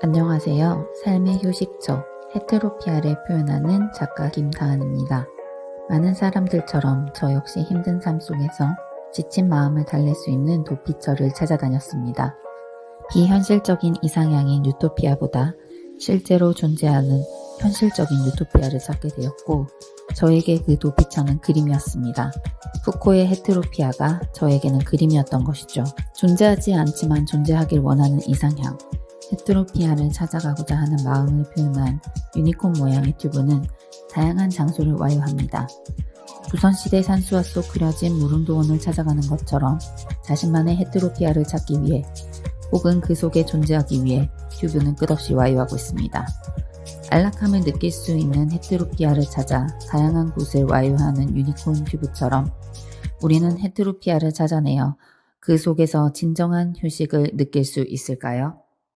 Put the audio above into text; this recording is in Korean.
안녕하세요. 삶의 휴식처 헤테로피아를 표현하는 작가 김다은입니다. 많은 사람들처럼 저 역시 힘든 삶 속에서 지친 마음을 달랠 수 있는 도피처를 찾아다녔습니다. 비현실적인 이상향인 유토피아보다 실제로 존재하는 현실적인 유토피아를 찾게 되었고 저에게 그 도피처는 그림이었습니다. 푸코의 헤테로피아가 저에게는 그림이었던 것이죠. 존재하지 않지만 존재하길 원하는 이상향. 헤테로피아를 찾아가고자 하는 마음을 표현한 유니콘 모양의 튜브는 다양한 장소를 와유합니다. 조선시대 산수화 속 그려진 무릉도원을 찾아가는 것처럼 자신만의 헤테로피아를 찾기 위해 혹은 그 속에 존재하기 위해 튜브는 끝없이 와유하고 있습니다. 안락함을 느낄 수 있는 헤테로피아를 찾아 다양한 곳을 와유하는 유니콘 튜브처럼 우리는 헤테로피아를 찾아내어 그 속에서 진정한 휴식을 느낄 수 있을까요?